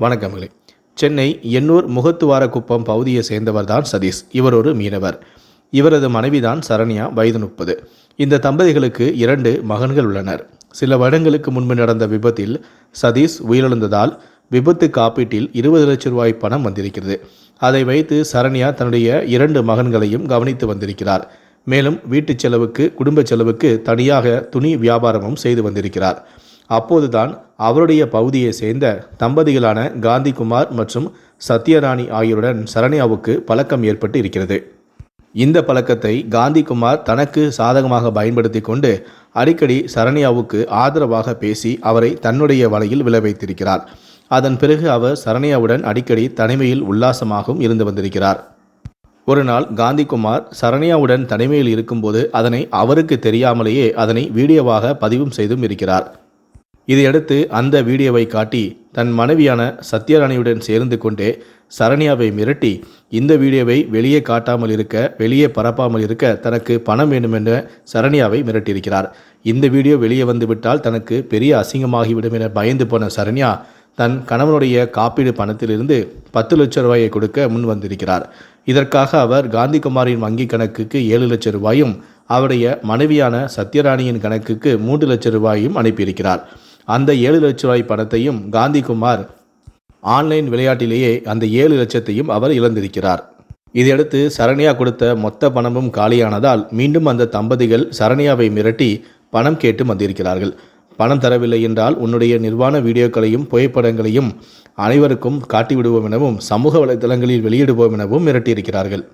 வணக்கங்களே சென்னை எண்ணூர் முகத்துவாரக்குப்பம் பகுதியை சேர்ந்தவர்தான் சதீஷ். இவர் ஒரு மீனவர். இவரது மனைவிதான் சரண்யா வயது முப்பது. இந்த தம்பதிகளுக்கு இரண்டு மகன்கள் உள்ளனர். சில வருடங்களுக்கு முன்பு நடந்த விபத்தில் சதீஷ் உயிரிழந்ததால் விபத்து காப்பீட்டில் இருபது லட்சம் ரூபாய் பணம் வந்திருக்கிறது. அதை வைத்து சரண்யா தன்னுடைய இரண்டு மகன்களையும் கவனித்து வந்திருக்கிறார். மேலும் வீட்டுச் செலவுக்கு குடும்ப செலவுக்கு தனியாக துணி வியாபாரமும் செய்து வந்திருக்கிறார். அப்போதுதான் அவருடைய பகுதியை சேர்ந்த தம்பதிகளான காந்திகுமார் மற்றும் சத்யராணி ஆகியோருடன் சரண்யாவுக்கு பழக்கம் ஏற்பட்டு இருக்கிறது இந்த பழக்கத்தை காந்திகுமார் தனக்கு சாதகமாக பயன்படுத்தி கொண்டு அடிக்கடி சரண்யாவுக்கு ஆதரவாக பேசி அவரை தன்னுடைய வலையில் விழ வைத்திருக்கிறார். அதன் பிறகு அவர் சரண்யாவுடன் அடிக்கடி தனிமையில் உல்லாசமாகவும் இருந்து வந்திருக்கிறார். ஒரு நாள் காந்திகுமார் சரண்யாவுடன் தனிமையில் இருக்கும்போது அதனை அவருக்கு தெரியாமலேயே அதனை வீடியோவாக பதிவும் செய்தும் இருக்கிறார். இதையடுத்து அந்த வீடியோவை காட்டி தன் மனைவியான சத்யராணியுடன் சேர்ந்து கொண்டே சரண்யாவை மிரட்டி இந்த வீடியோவை வெளியே காட்டாமல் இருக்க வெளியே பரப்பாமல் இருக்க தனக்கு பணம் வேண்டுமென சரண்யாவை மிரட்டியிருக்கிறார். இந்த வீடியோ வெளியே வந்துவிட்டால் தனக்கு பெரிய அசிங்கமாகிவிடும் என பயந்து போன சரண்யா தன் கணவனுடைய காப்பீடு பணத்திலிருந்து பத்து லட்சம் ரூபாயை கொடுக்க முன் வந்திருக்கிறார். இதற்காக அவர் காந்திகுமாரின் வங்கி கணக்குக்கு ஏழு லட்சம் ரூபாயும் அவருடைய மனைவியான சத்யராணியின் கணக்குக்கு மூன்று லட்சம் ரூபாயும் அனுப்பியிருக்கிறார். அந்த ஏழு லட்ச ரூபாய் பணத்தையும் காந்திகுமார் ஆன்லைன் விளையாட்டிலேயே அந்த ஏழு லட்சத்தையும் அவர் இழந்திருக்கிறார். இதையடுத்து சரண்யா கொடுத்த மொத்த பணமும் காலியானதால் மீண்டும் அந்த தம்பதிகள் சரண்யாவை மிரட்டி பணம் கேட்டு வந்திருக்கிறார்கள். பணம் தரவில்லை என்றால் உன்னுடைய நிர்வாண வீடியோக்களையும் புகைப்படங்களையும் அனைவருக்கும் காட்டிவிடுவோம் எனவும் சமூக வலைதளங்களில் வெளியிடுவோம் எனவும் மிரட்டியிருக்கிறார்கள்.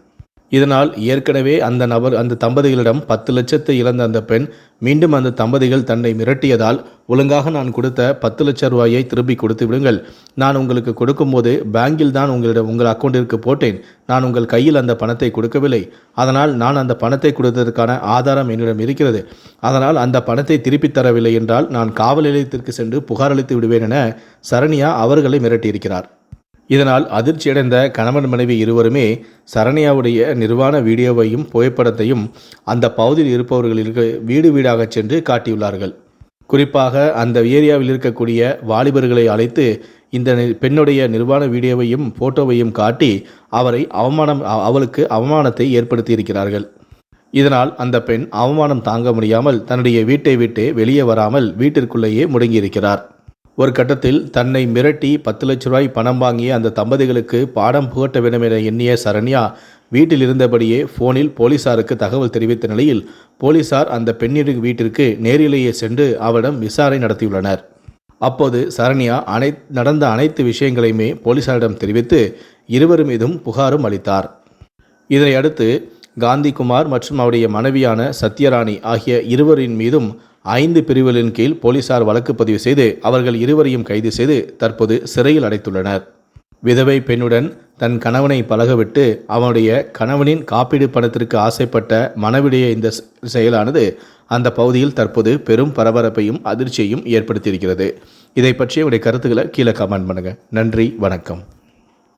இதனால் ஏற்கனவே அந்த நபர் அந்த தம்பதிகளிடம் பத்து லட்சத்தை இழந்த அந்த பெண் மீண்டும் அந்த தம்பதிகள் தன்னை மிரட்டியதால் ஒழுங்காக நான் கொடுத்த பத்து லட்சம் ரூபாயை திருப்பி கொடுத்து விடுங்கள். நான் உங்களுக்கு கொடுக்கும்போது பேங்கில் தான் உங்களிடம் உங்கள் அக்கௌண்ட்டிற்கு போட்டேன். நான் உங்கள் கையில் அந்த பணத்தை கொடுக்கவில்லை. அதனால் நான் அந்த பணத்தை கொடுத்ததற்கான ஆதாரம் என்னிடம் இருக்கிறது. அதனால் அந்த பணத்தை திருப்பித் தரவில்லை என்றால் நான் காவல் நிலையத்திற்கு சென்று புகார் அளித்து விடுவேன் என சரண்யா அவர்களை மிரட்டியிருக்கிறார். இதனால் அதிர்ச்சியடைந்த கணவன் மனைவி இருவருமே சரண்யாவுடைய நிர்வாண வீடியோவையும் புகைப்படத்தையும் அந்த பகுதியில் இருப்பவர்களுக்கு வீடு வீடாக சென்று காட்டியுள்ளார்கள். குறிப்பாக அந்த ஏரியாவில் இருக்கக்கூடிய வாலிபர்களை அழைத்து இந்த பெண்ணுடைய நிர்வாண வீடியோவையும் போட்டோவையும் காட்டி அவரை அவமானம் அவளுக்கு அவமானத்தை ஏற்படுத்தியிருக்கிறார்கள். இதனால் அந்த பெண் அவமானம் தாங்க முடியாமல் தன்னுடைய வீட்டை விட்டு வெளியே வராமல் வீட்டிற்குள்ளேயே முடங்கியிருக்கிறார். ஒரு கட்டத்தில் தன்னை மிரட்டி பத்து லட்ச ரூபாய் பணம் வாங்கிய அந்த தம்பதிகளுக்கு பாடம் புகட்ட வேண்டும் என எண்ணிய சரண்யா வீட்டில் இருந்தபடியே போனில் போலீசாருக்கு தகவல் தெரிவித்த நிலையில் போலீசார் அந்த பெண்ணின் வீட்டிற்கு நேரிலேயே சென்று அவரிடம் விசாரணை நடத்தியுள்ளனர். அப்போது சரண்யா அனை நடந்த அனைத்து விஷயங்களையுமே போலீசாரிடம் தெரிவித்து இருவர் மீதும் புகாரும் அளித்தார். இதனை அடுத்து காந்திகுமார் மற்றும் அவருடைய மனைவியான சத்யராணி ஆகிய இருவரின் மீதும் ஐந்து பிரிவுகளின் கீழ் போலீசார் வழக்கு பதிவு செய்து அவர்கள் இருவரையும் கைது செய்து தற்போது சிறையில் அடைத்துள்ளனர். விதவை பெண்ணுடன் தன் கணவனை பழகவிட்டு அவனுடைய கணவனின் காப்பீடு பணத்திற்கு ஆசைப்பட்ட மனவிடைய இந்த செயலானது அந்த பகுதியில் தற்போது பெரும் பரபரப்பையும் அதிர்ச்சியையும் ஏற்படுத்தியிருக்கிறது. இதை பற்றிய உடைய கருத்துக்களை கீழே கமெண்ட் பண்ணுங்கள் நன்றி வணக்கம்.